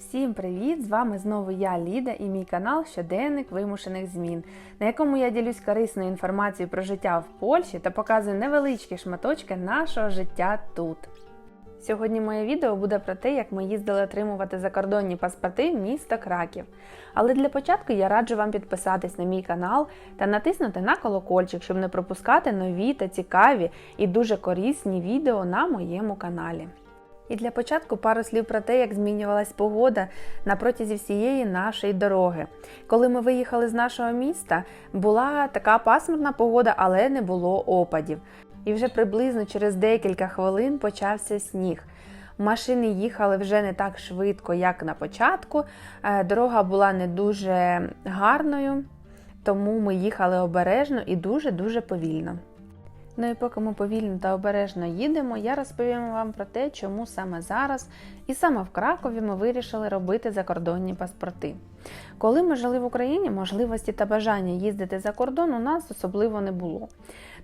Всім привіт! З вами знову я, Ліда, і мій канал Щоденник вимушених змін, на якому я ділюсь корисною інформацією про життя в Польщі та показую невеличкі шматочки нашого життя тут. Сьогодні моє відео буде про те, як ми їздили отримувати закордонні паспорти в місто Краків. Але для початку я раджу вам підписатись на мій канал та натиснути на колокольчик, щоб не пропускати нові та цікаві і дуже корисні відео на моєму каналі. І для початку пару слів про те, як змінювалась погода на протязі всієї нашої дороги. Коли ми виїхали з нашого міста, була така пасмурна погода, але не було опадів. І вже приблизно через декілька хвилин почався сніг. Машини їхали вже не так швидко, як на початку. Е, Дорога була не дуже гарною, тому ми їхали обережно і дуже-дуже повільно. Ну і поки ми повільно та обережно їдемо, я розповім вам про те, чому саме зараз і саме в Кракові ми вирішили робити закордонні паспорти. Коли ми жили в Україні, можливості та бажання їздити за кордон у нас особливо не було.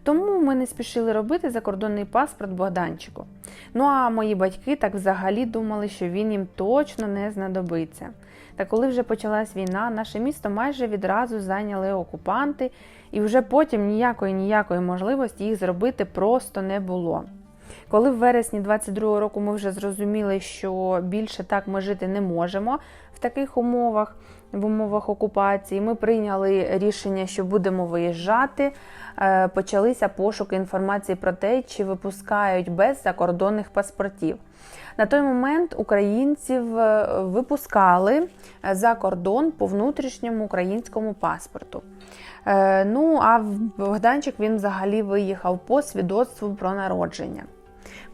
Тому ми не спішили робити закордонний паспорт Богданчику. Ну а мої батьки так взагалі думали, що він їм точно не знадобиться. Та коли вже почалась війна, наше місто майже відразу зайняли окупанти, і вже потім ніякої ніякої можливості їх зробити просто не було. Коли в вересні 22-го року ми вже зрозуміли, що більше так ми жити не можемо в таких умовах, в умовах окупації, ми прийняли рішення, що будемо виїжджати. Е, Почалися пошуки інформації про те, чи випускають без закордонних паспортів. На той момент українців е, випускали за кордон по внутрішньому українському паспорту. Е, Ну а Богданчик він взагалі виїхав по свідоцтву про народження.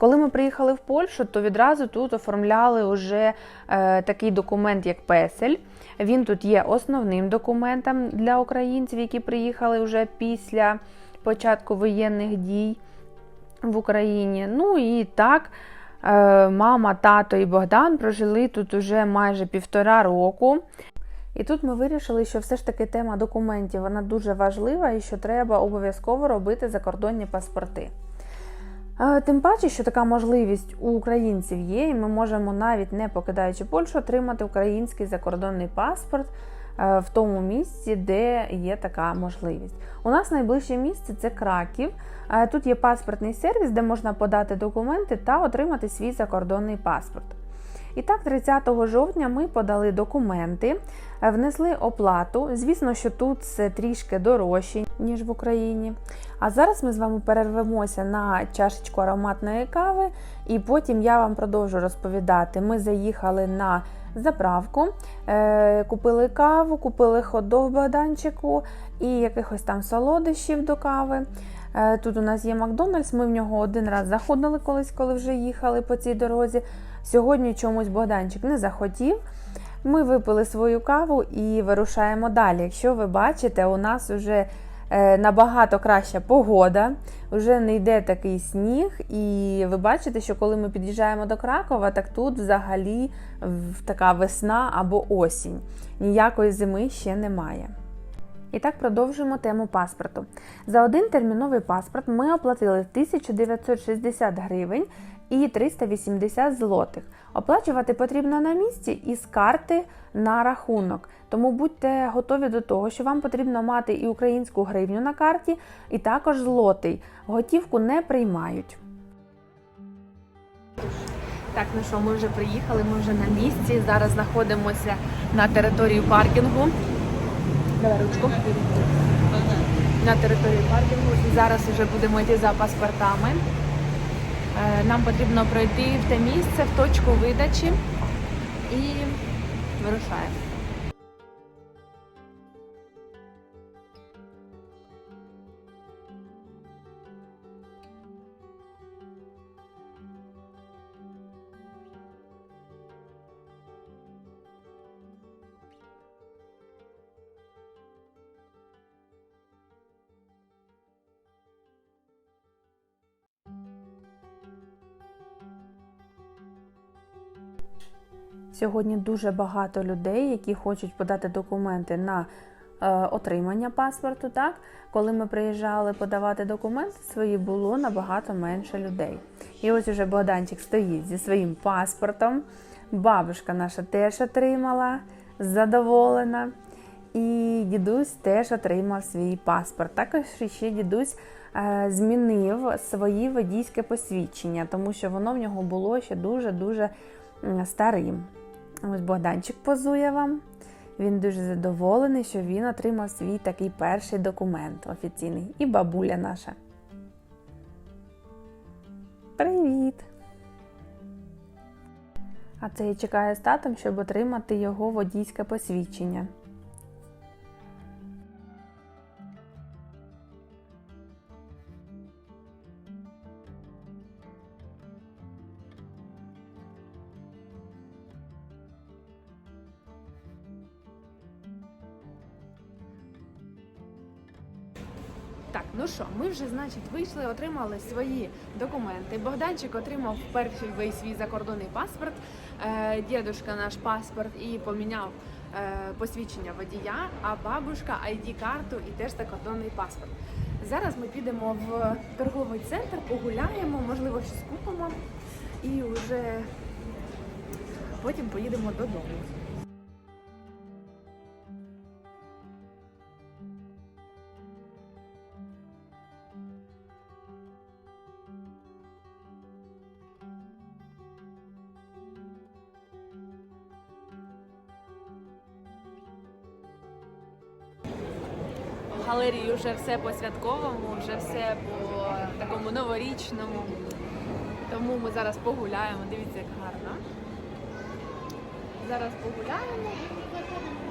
Коли ми приїхали в Польщу, то відразу тут оформляли вже е, такий документ, як песель. Він тут є основним документом для українців, які приїхали вже після початку воєнних дій в Україні. Ну і так, е, мама, тато і Богдан прожили тут уже майже півтора року. І тут ми вирішили, що все ж таки тема документів вона дуже важлива і що треба обов'язково робити закордонні паспорти. Е, Тим паче, що така можливість у українців є, і ми можемо навіть не покидаючи Польщу, отримати український закордонний паспорт е, в тому місці, де є така можливість. У нас найближче місце це Краків. Е, Тут є паспортний сервіс, де можна подати документи та отримати свій закордонний паспорт. І так, 30 жовтня ми подали документи, е, внесли оплату. Звісно, що тут це трішки дорожче, ніж в Україні. А зараз ми з вами перервемося на чашечку ароматної кави, і потім я вам продовжу розповідати. Ми заїхали на заправку, е, купили каву, купили хот-дог в і якихось там солодощів до кави. Е, Тут у нас є Макдональдс, ми в нього один раз заходили колись, коли вже їхали по цій дорозі. Сьогодні чомусь Богданчик не захотів. Ми випили свою каву і вирушаємо далі. Якщо ви бачите, у нас вже е, набагато краща погода, вже не йде такий сніг, і ви бачите, що коли ми під'їжджаємо до Кракова, так тут взагалі така весна або осінь. Ніякої зими ще немає. І так продовжуємо тему паспорту. За один терміновий паспорт ми оплатили 1960 гривень і 380 злотих. Оплачувати потрібно на місці із карти на рахунок. Тому будьте готові до того, що вам потрібно мати і українську гривню на карті, і також злотий. Готівку не приймають. Так, ну що, ми вже приїхали, ми вже на місці. Зараз знаходимося на території паркінгу. Ручку. На території паркінгу. І зараз вже будемо йти за паспортами. Е, Нам потрібно пройти в те місце, в точку видачі і вирушаємо. Сьогодні дуже багато людей, які хочуть подати документи на е, отримання паспорту. Так, коли ми приїжджали подавати документи свої, було набагато менше людей. І ось уже Богданчик стоїть зі своїм паспортом. Бабушка наша теж отримала, задоволена. І дідусь теж отримав свій паспорт. Також ще дідусь е, змінив своє водійське посвідчення, тому що воно в нього було ще дуже-дуже старим. Ось Богданчик позує вам. Він дуже задоволений, що він отримав свій такий перший документ офіційний. І бабуля наша. Привіт! А це я чекаю з татом, щоб отримати його водійське посвідчення. Ну що, ми вже, значить, вийшли, отримали свої документи. Богданчик отримав перший свій закордонний паспорт, е, дідушка наш паспорт і поміняв е, посвідчення водія, а бабушка ID-карту і теж закордонний паспорт. Зараз ми підемо в торговий центр, погуляємо, можливо, щось купимо і вже потім поїдемо додому. В галерії вже все по святковому, вже все по такому новорічному. Тому ми зараз погуляємо. Дивіться, як гарно. Зараз погуляємо.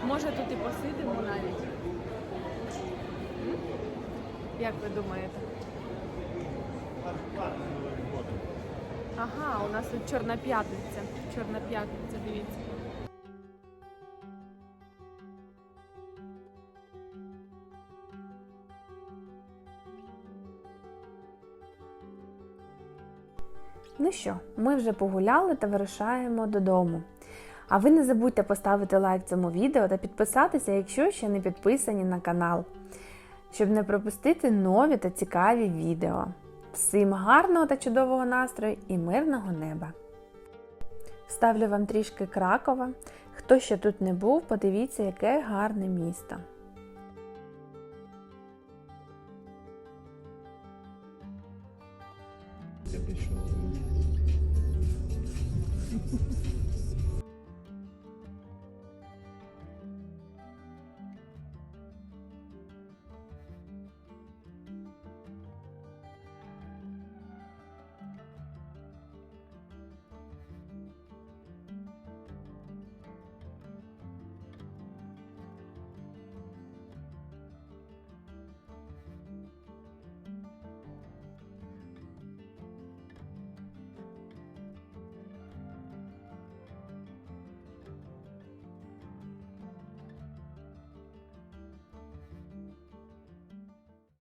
Може тут і посидимо навіть. Як ви думаєте? Ага, у нас тут Чорна п'ятниця. Чорна п'ятниця, дивіться. Ну що, ми вже погуляли та вирушаємо додому. А ви не забудьте поставити лайк цьому відео та підписатися, якщо ще не підписані на канал, щоб не пропустити нові та цікаві відео. Всім гарного та чудового настрою і мирного неба! Ставлю вам трішки Кракова. Хто ще тут не був, подивіться, яке гарне місто. я прийшов.